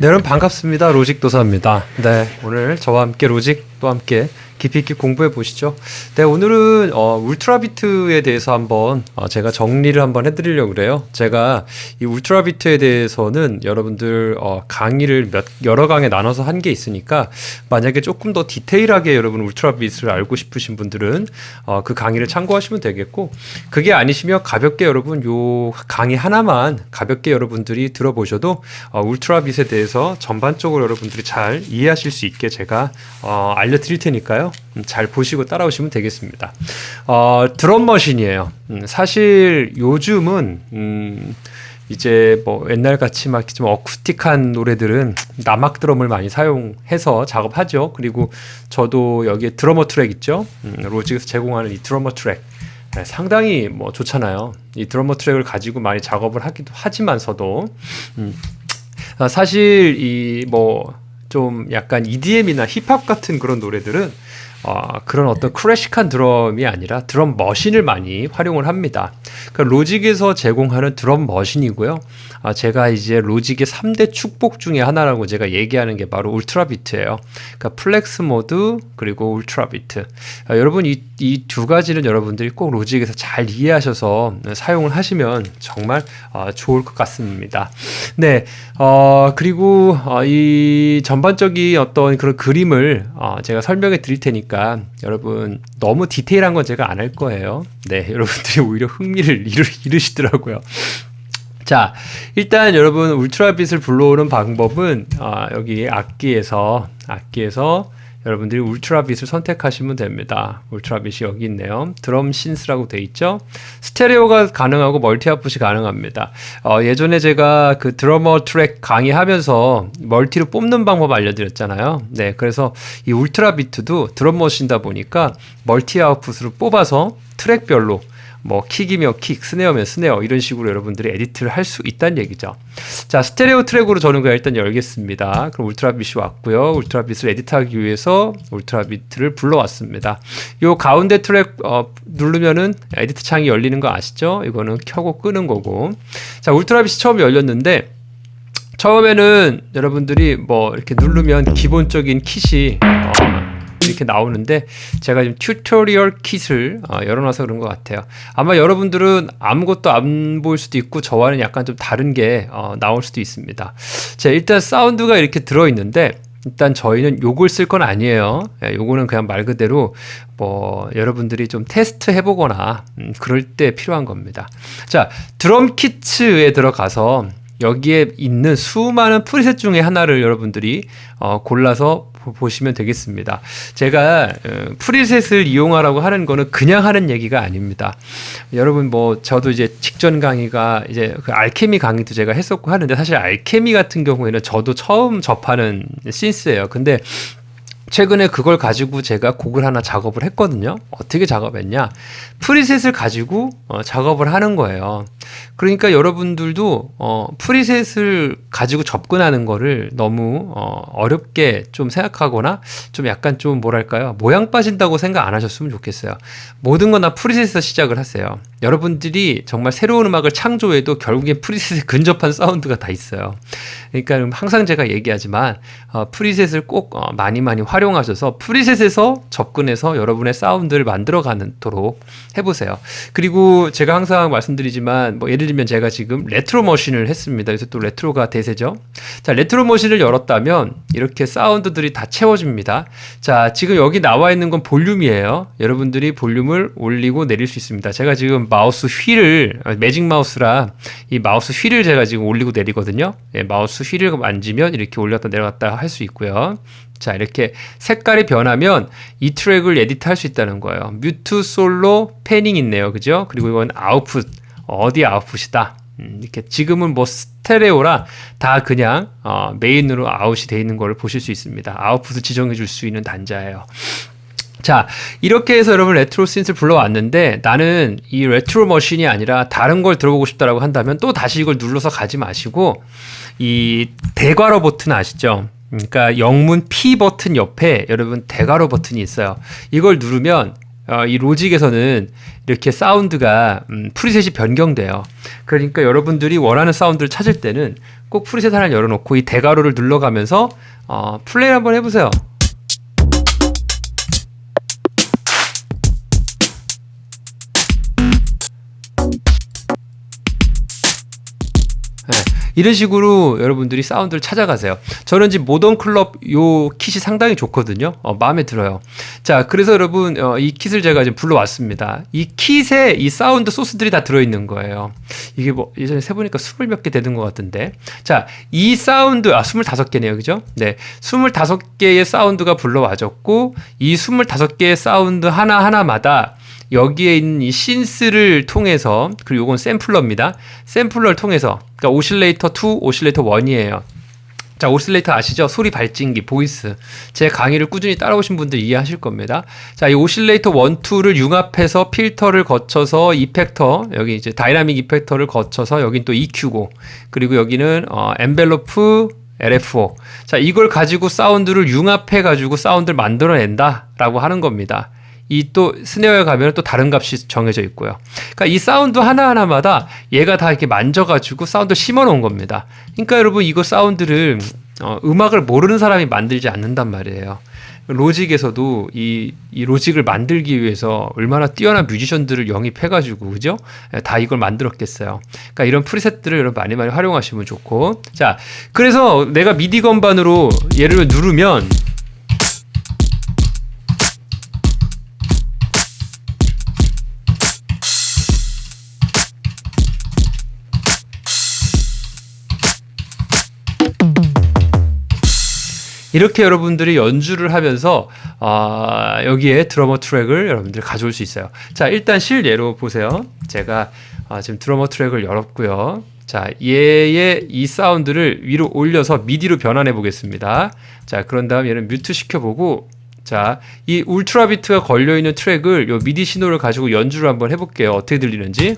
네, 여러분 반갑습니다. 로직 도사입니다. 네, 오늘 저와 함께 로직 또 함께 깊이 있게 공부해 보시죠. 네, 오늘은 어, 울트라 비트에 대해서 한번 어, 제가 정리를 한번 해드리려고 그래요. 제가 이 울트라 비트에 대해서는 여러분들 어, 강의를 몇 여러 강에 나눠서 한 게 있으니까 만약에 조금 더 디테일하게 여러분 울트라 비트를 알고 싶으신 분들은 어, 그 강의를 참고하시면 되겠고 그게 아니시면 가볍게 여러분 요 강의 하나만 가볍게 여러분들이 들어보셔도 어, 울트라 빛에 대해서 전반적으로 여러분들이 잘 이해하실 수 있게 제가 어, 알려드릴 테니까요. 음, 잘 보시고 따라오시면 되겠습니다. 어, 드럼 머신이에요. 음, 사실 요즘은 음, 이제 뭐 옛날 같이 막 좀 어쿠스틱한 노래들은 남악 드럼을 많이 사용해서 작업하죠. 그리고 저도 여기에 드러머 트랙 있죠. 음, 로직에서 제공하는 이 드러머 트랙 네, 상당히 뭐 좋잖아요. 이 드러머 트랙을 가지고 많이 작업을 하기도 하지만서도 음, 아, 사실 이뭐 좀 약간 EDM이나 힙합 같은 그런 노래들은 어, 그런 어떤 클래식한 드럼이 아니라 드럼 머신을 많이 활용을 합니다. 그러니까 로직에서 제공하는 드럼 머신이고요. 아, 제가 이제 로직의 3대 축복 중에 하나라고 제가 얘기하는 게 바로 울트라 비트예요. 그러니까 플렉스 모드 그리고 울트라 비트. 아, 여러분 이 이 두 가지는 여러분들이 꼭 로직에서 잘 이해하셔서 사용을 하시면 정말 어, 좋을 것 같습니다. 네, 어, 그리고 어, 이 전반적인 어떤 그런 그림을 어, 제가 설명해 드릴 테니까 여러분 너무 디테일한 건 제가 안 할 거예요. 네, 여러분들이 오히려 흥미를 잃으, 잃으시더라고요. 자, 일단 여러분 울트라빛을 불러오는 방법은 어, 여기 악기에서 악기에서 여러분들이 울트라빛을 선택하시면 됩니다. 울트라빛이 여기 있네요. 드럼 신스라고 돼 있죠. 스테레오가 가능하고 멀티 아웃풋이 가능합니다. 어, 예전에 제가 그 드러머 트랙 강의하면서 멀티로 뽑는 방법 알려드렸잖아요. 네, 그래서 이 울트라비트도 드럼 머신다 보니까 멀티 아웃풋으로 뽑아서 트랙별로 뭐 킥이며 킥, 스네어면 스네어 이런 식으로 여러분들이 에디트를 할 수 있다는 얘기죠. 자, 스테레오 트랙으로 저는 그냥 일단 열겠습니다. 그럼 울트라빗이 왔고요. 울트라빗을 에디트하기 위해서 울트라비트를 불러왔습니다. 요 가운데 트랙 어, 누르면은 에디트 창이 열리는 거 아시죠? 이거는 켜고 끄는 거고. 자, 울트라빗이 처음 열렸는데 처음에는 여러분들이 뭐 이렇게 누르면 기본적인 킷이 어, 이렇게 나오는데 제가 지금 튜토리얼 킷을 어, 열어놔서 그런 것 같아요. 아마 여러분들은 아무것도 안 보일 수도 있고 저와는 약간 좀 다른 게 어, 나올 수도 있습니다. 자 일단 사운드가 이렇게 들어있는데 일단 저희는 요걸 쓸 건 아니에요. 예, 요거는 그냥 말 그대로 뭐 여러분들이 좀 테스트 해보거나 음, 그럴 때 필요한 겁니다. 자 드럼 키트에 들어가서 여기에 있는 수많은 프리셋 중에 하나를 여러분들이 어, 골라서 보시면 되겠습니다. 제가 어, 프리셋을 이용하라고 하는 거는 그냥 하는 얘기가 아닙니다. 여러분 뭐 저도 이제 직전 강의가 이제 그 알케미 강의도 제가 했었고 하는데 사실 알케미 같은 경우에는 저도 처음 접하는 신스예요. 근데 최근에 그걸 가지고 제가 곡을 하나 작업을 했거든요. 어떻게 작업했냐? 프리셋을 가지고 어, 작업을 하는 거예요. 그러니까 여러분들도 어, 프리셋을 가지고 접근하는 거를 너무 어, 어렵게 좀 생각하거나 좀 약간 좀 뭐랄까요 모양 빠진다고 생각 안 하셨으면 좋겠어요. 모든 건다 프리셋에서 시작을 하세요. 여러분들이 정말 새로운 음악을 창조해도 결국에 프리셋에 근접한 사운드가 다 있어요. 그러니까 항상 제가 얘기하지만 어, 프리셋을 꼭 어, 많이 많이 활용 하셔서 프리셋에서 접근해서 여러분의 사운드를 만들어 가도록 해보세요. 그리고 제가 항상 말씀드리지만 뭐 예를 들면 제가 지금 레트로 머신을 했습니다. 그래서 또 레트로가 대세죠. 자, 레트로 머신을 열었다면 이렇게 사운드들이 다 채워집니다. 자, 지금 여기 나와 있는 건 볼륨이에요. 여러분들이 볼륨을 올리고 내릴 수 있습니다. 제가 지금 마우스 휠을 매직 마우스라 이 마우스 휠을 제가 지금 올리고 내리거든요. 예, 마우스 휠을 만지면 이렇게 올렸다 내려갔다 할 수 있고요. 자, 이렇게 색깔이 변하면 이 트랙을 에디트 할 수 있다는 거예요. 뮤트, 솔로, 패닝 있네요. 그죠? 그리고 이건 아웃풋. 어디 아웃풋이다. 음, 이렇게 지금은 뭐 스테레오라 다 그냥 어, 메인으로 아웃이 돼 있는 걸 보실 수 있습니다. 아웃풋을 지정해 줄 수 있는 단자예요. 자, 이렇게 해서 여러분 레트로 신스를 불러왔는데 나는 이 레트로 머신이 아니라 다른 걸 들어보고 싶다라고 한다면 또 다시 이걸 눌러서 가지 마시고 이 대괄호 버튼 아시죠? 그러니까 영문 P 버튼 옆에 여러분 대괄호 버튼이 있어요. 이걸 누르면 어, 이 로직에서는 이렇게 사운드가 음, 프리셋이 변경돼요. 그러니까 여러분들이 원하는 사운드를 찾을 때는 꼭 프리셋 하나를 열어놓고 이 대괄호를 눌러가면서 어, 플레이 한번 해보세요. 이런 식으로 여러분들이 사운드를 찾아가세요. 저는 지금 모던 클럽 요 킷이 상당히 좋거든요. 어, 마음에 들어요. 자, 그래서 여러분 어, 이 킷을 제가 지금 불러왔습니다. 이 킷에 이 사운드 소스들이 다 들어있는 거예요. 이게 뭐 예전에 세보니까 스물 몇 개 되는 것 같은데. 자, 이 사운드 아 스물다섯 개네요, 그죠? 네, 스물다섯 개의 사운드가 불러와졌고 이 스물다섯 개의 사운드 하나 하나마다 여기에 있는 이 신스를 통해서 그리고 이건 샘플러입니다. 샘플러를 통해서 그러니까 오실레이터 2, 오실레이터 1이에요. 자, 오실레이터 아시죠? 소리 발진기, 보이스. 제 강의를 꾸준히 따라오신 분들 이해하실 겁니다. 자, 이 오실레이터 1, 2를 융합해서 필터를 거쳐서 이펙터, 여기 이제 다이나믹 이펙터를 거쳐서 여긴 또 EQ고, 그리고 여기는 어, 엔벨로프 LFO. 자, 이걸 가지고 사운드를 융합해 가지고 사운드를 만들어낸다라고 하는 겁니다. 이 또 스네어에 가면 또 다른 값이 정해져 있고요. 그러니까 이 사운드 하나하나마다 얘가 다 이렇게 만져가지고 사운드 심어 놓은 겁니다. 그러니까 여러분 이거 사운드를 어, 음악을 모르는 사람이 만들지 않는단 말이에요. 로직에서도 이, 이 로직을 만들기 위해서 얼마나 뛰어난 뮤지션들을 영입해가지고 그죠? 예, 다 이걸 만들었겠어요. 그러니까 이런 프리셋들을 여러분 많이 많이 활용하시면 좋고 자 그래서 내가 미디 건반으로 얘를 누르면 이렇게 여러분들이 연주를 하면서 아, 여기에 드러머 트랙을 여러분들이 가져올 수 있어요. 자, 일단 실예로 보세요. 제가 아, 지금 드러머 트랙을 열었고요. 자, 얘의 이 사운드를 위로 올려서 미디로 변환해 보겠습니다. 자, 그런 다음 얘는 뮤트 시켜보고 자, 이 울트라 비트가 걸려 있는 트랙을 요 미디 신호를 가지고 연주를 한번 해볼게요. 어떻게 들리는지.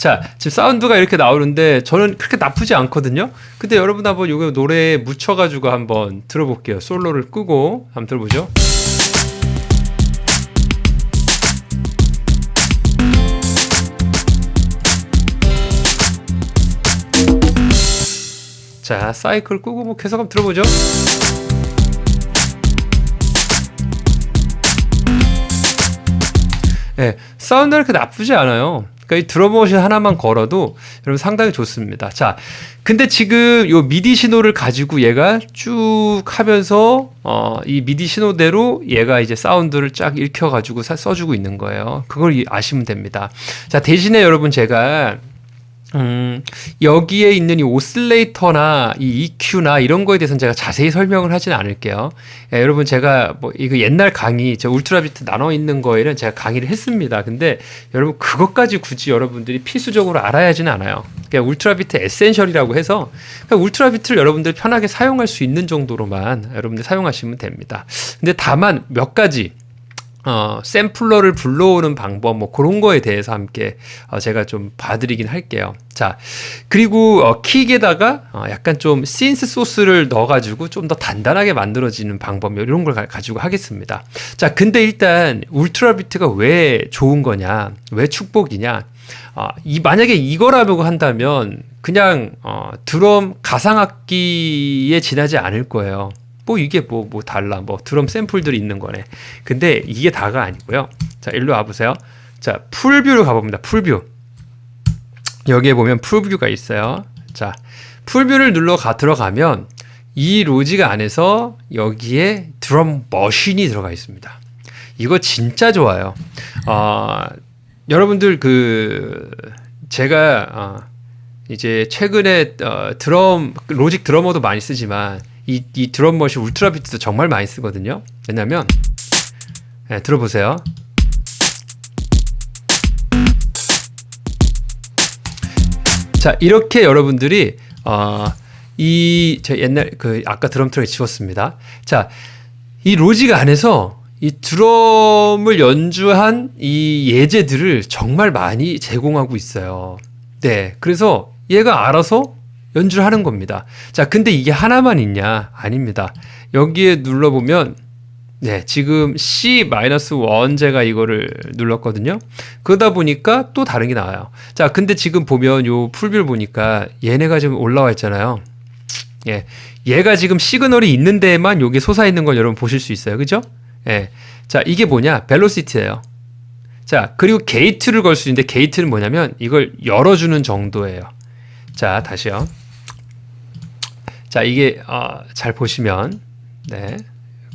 자, 지금 사운드가 이렇게 나오는데 저는 그렇게 나쁘지 않거든요. 근데 여러분 한번 이거 노래에 묻혀 가지고 한번 들어볼게요. 솔로를 끄고 한번 들어보죠. 자, 사이클 끄고 뭐 계속 한번 들어보죠. 네, 사운드는 그렇게 나쁘지 않아요. 그러니까 이 드럼머신 하나만 걸어도 여러분 상당히 좋습니다. 자, 근데 지금 요 미디 신호를 가지고 얘가 쭉 하면서 어, 이 미디 신호대로 얘가 이제 사운드를 쫙 읽혀가지고 써주고 있는 거예요. 그걸 아시면 됩니다. 자, 대신에 여러분 제가 음, 여기에 있는 이 오슬레이터나 이 EQ나 이런 거에 대해서는 제가 자세히 설명을 하진 않을게요. 예, 여러분 제가 뭐 이거 옛날 강의, 저 울트라비트 나눠 있는 거에는 제가 강의를 했습니다. 근데 여러분 그것까지 굳이 여러분들이 필수적으로 알아야지는 않아요. 그냥 울트라비트 에센셜이라고 해서 울트라비트를 여러분들 편하게 사용할 수 있는 정도로만 여러분들 사용하시면 됩니다. 근데 다만 몇 가지 어, 샘플러를 불러오는 방법, 뭐 그런 거에 대해서 함께 어, 제가 좀 봐드리긴 할게요. 자, 그리고 어, 킥에다가 어, 약간 좀 신스 소스를 넣어가지고 좀 더 단단하게 만들어지는 방법, 이런 걸 가, 가지고 하겠습니다. 자, 근데 일단 울트라 비트가 왜 좋은 거냐, 왜 축복이냐, 어, 이 만약에 이거라고 한다면 그냥 어, 드럼 가상악기에 지나지 않을 거예요. 뭐 이게 뭐, 뭐 달라. 뭐 드럼 샘플들이 있는 거네. 근데 이게 다가 아니고요. 자, 일로 와보세요. 자, 풀뷰로 가봅니다. 풀뷰. 여기에 보면 풀뷰가 있어요. 자, 풀뷰를 눌러 가, 들어가면 이 로직 안에서 여기에 드럼 머신이 들어가 있습니다. 이거 진짜 좋아요. 어, 여러분들 그, 제가, 어, 이제 최근에 어, 드럼, 로직 드러머도 많이 쓰지만 이, 이 드럼 머신 울트라 비트도 정말 많이 쓰거든요. 왜냐면 네, 들어보세요. 자 이렇게 여러분들이 어, 이제 옛날 그 아까 드럼 트랙 지웠습니다. 자이 로직 안에서 이 드럼을 연주한 이 예제들을 정말 많이 제공하고 있어요. 네, 그래서 얘가 알아서 연주를 하는 겁니다. 자, 근데 이게 하나만 있냐? 아닙니다. 여기에 눌러보면 네, 지금 C-1 제가 이거를 눌렀거든요. 그러다 보니까 또 다른 게 나와요. 자, 근데 지금 보면 요 풀뷰를 보니까 얘네가 지금 올라와 있잖아요. 예. 얘가 지금 시그널이 있는 데에만 여기 솟아 있는 걸 여러분 보실 수 있어요. 그죠? 예. 자, 이게 뭐냐? 벨로시티예요. 자, 그리고 게이트를 걸 수 있는데 게이트는 뭐냐면 이걸 열어 주는 정도예요. 자, 다시요. 자, 이게 어, 잘 보시면 네.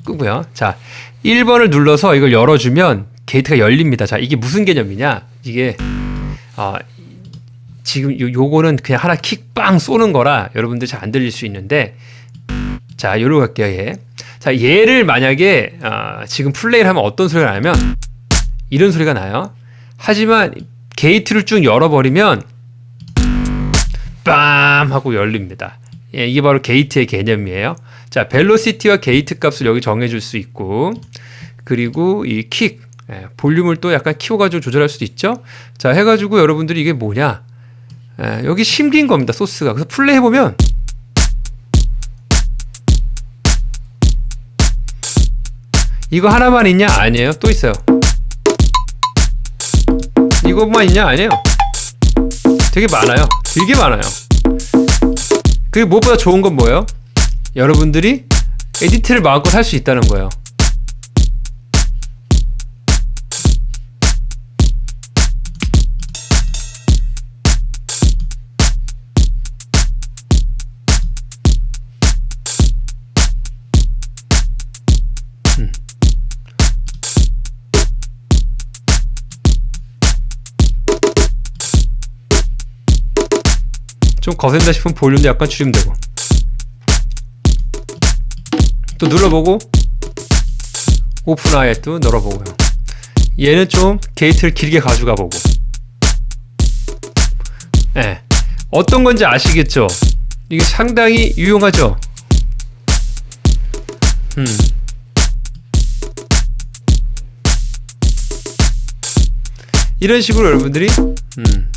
끄고요. 자, 1번을 눌러서 이걸 열어 주면 게이트가 열립니다. 자, 이게 무슨 개념이냐? 이게 어, 지금 요, 요거는 그냥 하나 킥빵 쏘는 거라 여러분들 잘 안 들릴 수 있는데 자, 요로 갈게요, 얘. 자, 얘를 만약에 어, 지금 플레이를 하면 어떤 소리가 나냐면 이런 소리가 나요. 하지만 게이트를 쭉 열어버리면 빰 하고 열립니다. 예, 이게 바로 게이트의 개념이에요. 자, 벨로시티와 게이트 값을 여기 정해줄 수 있고, 그리고 이 킥, 예, 볼륨을 또 약간 키워가지고 조절할 수도 있죠. 자, 해가지고 여러분들이 이게 뭐냐? 예, 여기 심긴 겁니다, 소스가. 그래서 플레이 해보면, 이거 하나만 있냐? 아니에요. 또 있어요. 이것만 있냐? 아니에요. 되게 많아요. 되게 많아요. 그리고 무엇보다 좋은 건 뭐예요? 여러분들이 에디트를 마음껏 할 수 있다는 거예요. 좀 거센다 싶으면 볼륨도 약간 줄이면 되고 또 눌러보고 오픈 아이에 또 눌러보고요 얘는 좀 게이트를 길게 가져가 보고 예 네. 어떤 건지 아시겠죠 이게 상당히 유용하죠 음. 이런 식으로 여러분들이 음.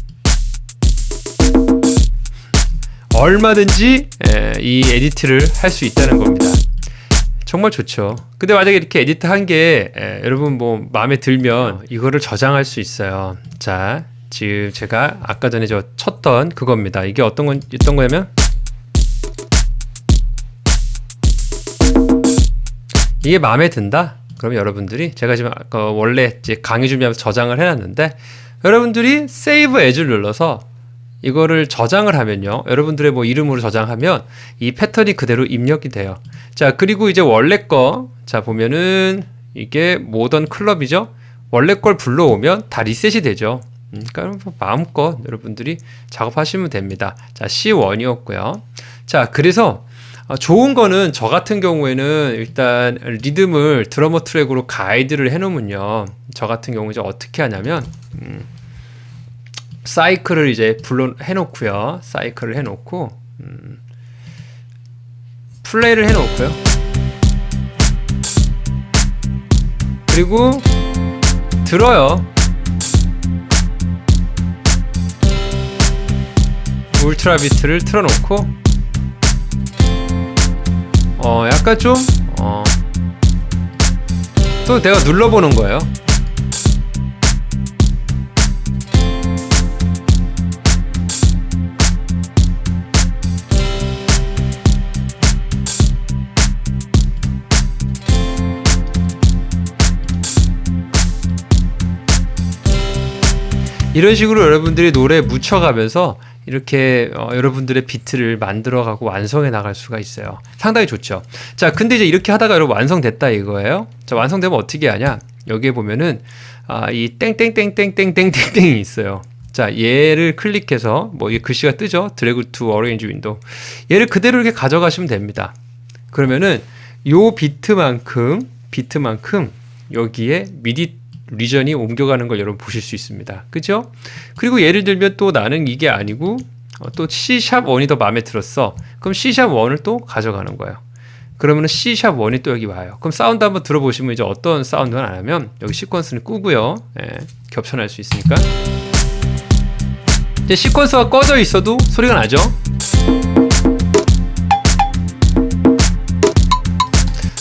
얼마든지 이 에디트를 할 수 있다는 겁니다. 정말 좋죠. 근데 만약에 이렇게 에디트 한게 여러분 뭐 마음에 들면 이거를 저장할 수 있어요. 자, 지금 제가 아까 전에 저 쳤던 그겁니다. 이게 어떤 건 어떤 거냐면 이게 마음에 든다. 그럼 여러분들이 제가 지금 원래 이제 강의 준비하면서 저장을 해놨는데 여러분들이 세이브 에즈를 눌러서 이거를 저장을 하면요. 여러분들의 뭐 이름으로 저장하면 이 패턴이 그대로 입력이 돼요. 자, 그리고 이제 원래 거, 자, 보면은 이게 모던 클럽이죠. 원래 걸 불러오면 다 리셋이 되죠. 음, 그러니까 뭐 마음껏 여러분들이 작업하시면 됩니다. 자, C1이었고요. 자, 그래서 어, 좋은 거는 저 같은 경우에는 일단 리듬을 드러머 트랙으로 가이드를 해놓으면요. 저 같은 경우 이제 어떻게 하냐면, 음, 사이클을 이제 불러 해놓고요. 사이클을 해놓고 음, 플레이를 해놓고요. 그리고 들어요. 울트라 비트를 틀어놓고 어 약간 좀 어, 또 내가 눌러보는 거예요. 이런 식으로 여러분들이 노래 묻혀가면서 이렇게 어, 여러분들의 비트를 만들어가고 완성해 나갈 수가 있어요. 상당히 좋죠. 자, 근데 이제 이렇게 하다가 여러분 완성됐다 이거예요. 자, 완성되면 어떻게 하냐? 여기에 보면은 아, 이 땡땡땡땡땡땡땡땡이 있어요. 자, 얘를 클릭해서 뭐 이 글씨가 뜨죠? 드래그 투 어레인지 윈도우. 얘를 그대로 이렇게 가져가시면 됩니다. 그러면은 요 비트만큼 비트만큼 여기에 미디 리전이 옮겨가는 걸 여러분 보실 수 있습니다. 그죠? 그리고 예를 들면 또 나는 이게 아니고 어, 또 C#1이 더 마음에 들었어. 그럼 C#1을 또 가져가는 거예요. 그러면 C#1이 또 여기 와요. 그럼 사운드 한번 들어보시면 이제 어떤 사운드가 나냐면 여기 시퀀스는 끄고요. 예, 겹쳐날 수 있으니까. 이제 시퀀스가 꺼져 있어도 소리가 나죠?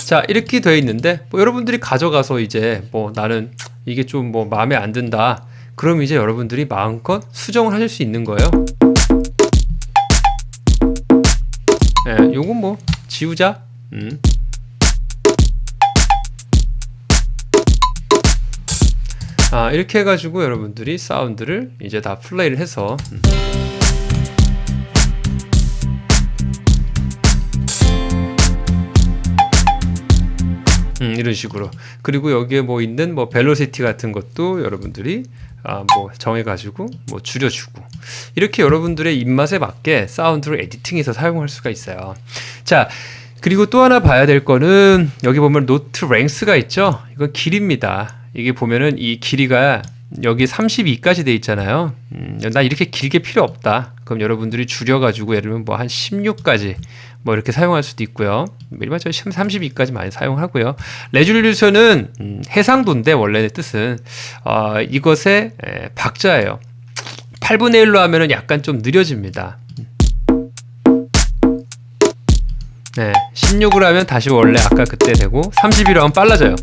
자 이렇게 되어 있는데 뭐 여러분들이 가져가서 이제 뭐 나는 이게 좀 뭐 마음에 안 든다 그럼 이제 여러분들이 마음껏 수정을 하실 수 있는 거예요 예, 요건 뭐 지우자 음. 아 이렇게 해가지고 여러분들이 사운드를 이제 다 플레이를 해서 음. 음, 이런 식으로 그리고 여기에 뭐 있는 뭐 벨로시티 같은 것도 여러분들이 아, 뭐 정해가지고 뭐 줄여주고 이렇게 여러분들의 입맛에 맞게 사운드를 에디팅해서 사용할 수가 있어요. 자 그리고 또 하나 봐야 될 거는 여기 보면 노트 랭스가 있죠. 이건 길입니다. 이게 보면은 이 길이가 여기 32까지 돼 있잖아요. 음, 나 이렇게 길게 필요 없다. 그럼 여러분들이 줄여가지고 예를 들면 뭐 한 16까지 뭐 이렇게 사용할 수도 있고요. 일반적으로 32까지 많이 사용하고요. 레졸루션은 음, 해상도인데 원래의 뜻은 어, 이것의 에, 박자예요. 8분의 1로 하면은 약간 좀 느려집니다. 네, 16으로 하면 다시 원래 아까 그때 되고 31로 하면 빨라져요.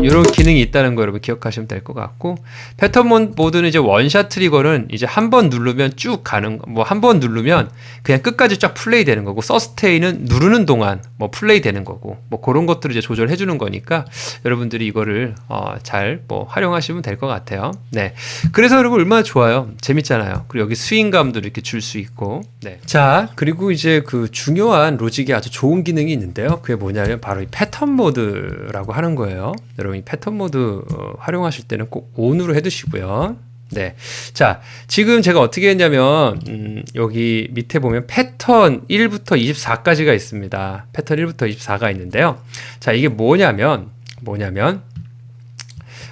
네, 이런 기능이 있다는 거 여러분 기억하시면 될 것 같고 패턴 모드는 이제 원샷 트리거는 이제 한 번 누르면 쭉 가는 뭐 한 번 누르면 그냥 끝까지 쫙 플레이 되는 거고 서스테인은 누르는 동안 뭐 플레이 되는 거고 뭐 그런 것들을 이제 조절해 주는 거니까 여러분들이 이거를 어, 잘 뭐 활용하시면 될 것 같아요. 네, 그래서 여러분 얼마나 좋아요, 재밌잖아요. 그리고 여기 스윙감도 이렇게 줄 수 있고, 네. 자 그리고 이제 그 중요한 로직이 아주 좋은 기능이 있는데요. 그게 뭐냐면 바로 이 패턴 모드라고 하는 거예요. 여러분 이 패턴 모드 어, 활용하실 때는 꼭 ON으로 해 두시고요. 네. 자, 지금 제가 어떻게 했냐면, 음, 여기 밑에 보면 패턴 1부터 24까지가 있습니다. 패턴 1부터 24가 있는데요. 자, 이게 뭐냐면, 뭐냐면,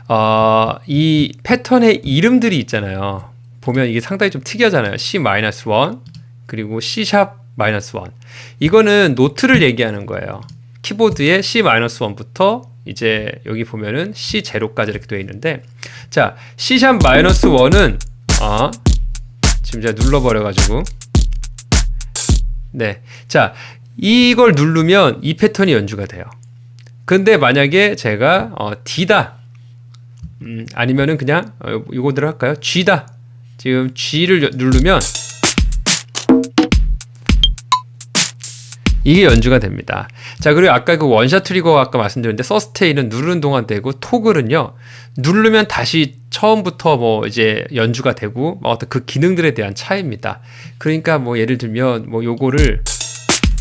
어, 이 패턴의 이름들이 있잖아요. 보면 이게 상당히 좀 특이하잖아요. C-1, 그리고 C-1. 이거는 노트를 얘기하는 거예요. 키보드에 C-1부터 이제 여기 보면은 C0까지 이렇게 되어 있는데 자 C 마이너스 1은 어, 지금 제가 눌러버려 가지고. 네 자 이걸 누르면 이 패턴이 연주가 돼요. 근데 만약에 제가 어, D다. 음, 아니면은 그냥 어, 이거대로 할까요? G다. 지금 G를 누르면 이게 연주가 됩니다. 자, 그리고 아까 그 원샷 트리거 아까 말씀드렸는데 서스테인은 누르는 동안 되고 토글은요. 누르면 다시 처음부터 뭐 이제 연주가 되고 뭐 어떤 그 기능들에 대한 차이입니다. 그러니까 뭐 예를 들면 뭐 요거를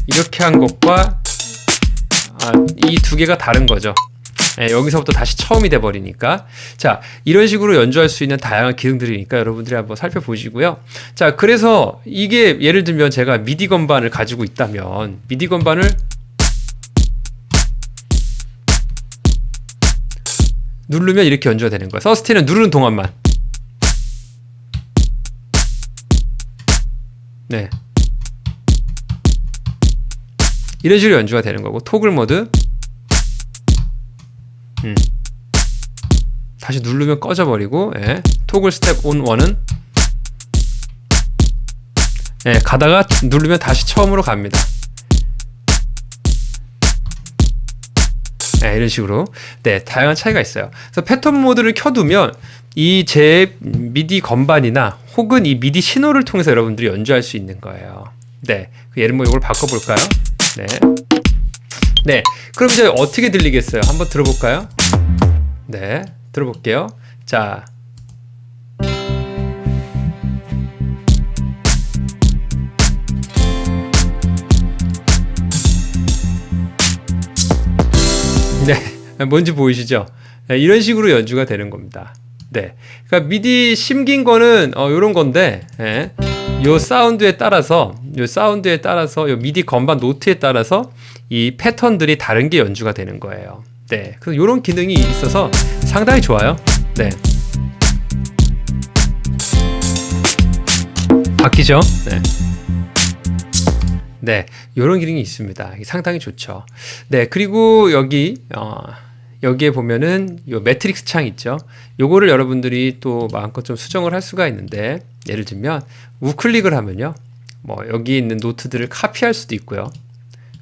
이렇게 한 것과 아, 이 두 개가 다른 거죠. 예, 여기서부터 다시 처음이 돼 버리니까. 자 이런 식으로 연주할 수 있는 다양한 기능들이니까 여러분들이 한번 살펴보시고요. 자 그래서 이게 예를 들면 제가 미디 건반을 가지고 있다면 미디 건반을 누르면 이렇게 연주가 되는 거야. 서스테인은 누르는 동안만. 네. 이런 식으로 연주가 되는 거고 토글 모드 음. 다시 누르면 꺼져버리고 예. 토글 스텝 온 원은 예, 가다가 누르면 다시 처음으로 갑니다. 네, 이런 식으로 네 다양한 차이가 있어요. 그래서 패턴 모드를 켜두면 이 제 미디 건반이나 혹은 이 미디 신호를 통해서 여러분들이 연주할 수 있는 거예요. 네, 그 예를 들면 이걸 바꿔볼까요? 네. 네. 그럼 이제 어떻게 들리겠어요? 한번 들어볼까요? 네. 들어볼게요. 자. 네. 뭔지 보이시죠? 네, 이런 식으로 연주가 되는 겁니다. 네. 그러니까 미디 심긴 거는 어 요런 건데 예. 요 사운드에 따라서 요 사운드에 따라서 요 미디 건반 노트에 따라서 이 패턴들이 다른 게 연주가 되는 거예요. 네. 그래서 이런 기능이 있어서 상당히 좋아요. 네. 바뀌죠? 네. 네. 이런 기능이 있습니다. 상당히 좋죠. 네. 그리고 여기, 어, 여기에 보면은 요 매트릭스 창 있죠. 요거를 여러분들이 또 마음껏 좀 수정을 할 수가 있는데 예를 들면 우클릭을 하면요. 뭐 여기 있는 노트들을 카피할 수도 있고요.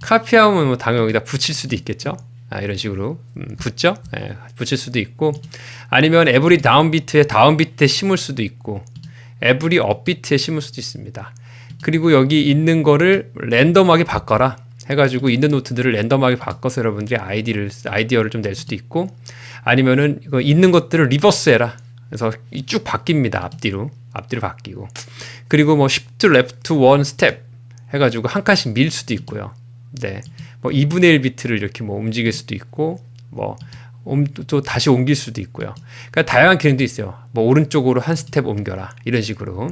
카피하면 뭐 당연히 여기다 붙일 수도 있겠죠. 아, 이런 식으로 음, 붙죠. 예, 붙일 수도 있고 아니면 에브리 다운 비트에 다운 비트에 심을 수도 있고 에브리 업 비트에 심을 수도 있습니다. 그리고 여기 있는 거를 랜덤하게 바꿔라 해가지고 있는 노트들을 랜덤하게 바꿔서 여러분들이 아이디를 아이디어를 좀 낼 수도 있고 아니면은 이거 있는 것들을 리버스해라. 그래서 이쭉 바뀝니다 앞뒤로 앞뒤로 바뀌고 그리고 뭐 shift left one step 해가지고 한 칸씩 밀 수도 있고요. 네, 뭐 2분의 1 비트를 이렇게 뭐 움직일 수도 있고 뭐 옴- 또 다시 옮길 수도 있고요. 그러니까 다양한 기능도 있어요. 뭐 오른쪽으로 한 스텝 옮겨라 이런 식으로.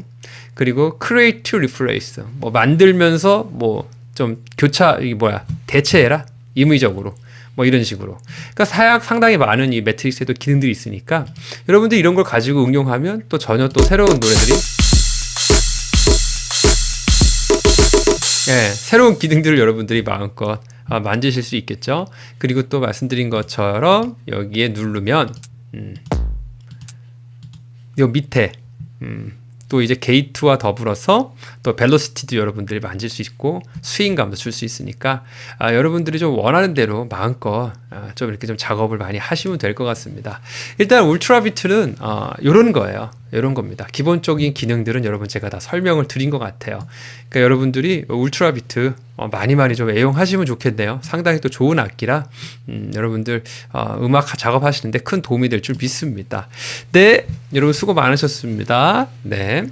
그리고 create to replace 뭐 만들면서 뭐 좀 교차 이게 뭐야 대체해라 임의적으로 뭐 이런 식으로. 그러니까 사약 상당히 많은 이 매트릭스에도 기능들이 있으니까 여러분들 이런 걸 가지고 응용하면 또 전혀 또 새로운 노래들이 예, 새로운 기능들을 여러분들이 마음껏 아, 만드실 수 있겠죠. 그리고 또 말씀드린 것처럼 여기에 누르면 음, 요 밑에 음, 또 이제 게이트와 더불어서 또 벨로시티도 여러분들이 만질 수 있고 스윙감도 줄 수 있으니까 아, 여러분들이 좀 원하는 대로 마음껏 아, 좀 이렇게 좀 작업을 많이 하시면 될 것 같습니다. 일단 울트라 비트는 어, 이런 거예요. 이런 겁니다. 기본적인 기능들은 여러분 제가 다 설명을 드린 것 같아요. 그러니까 여러분들이 울트라 비트 어, 많이 많이 좀 애용하시면 좋겠네요. 상당히 또 좋은 악기라 음, 여러분들 어, 음악 작업하시는데 큰 도움이 될 줄 믿습니다. 네, 여러분 수고 많으셨습니다. 네.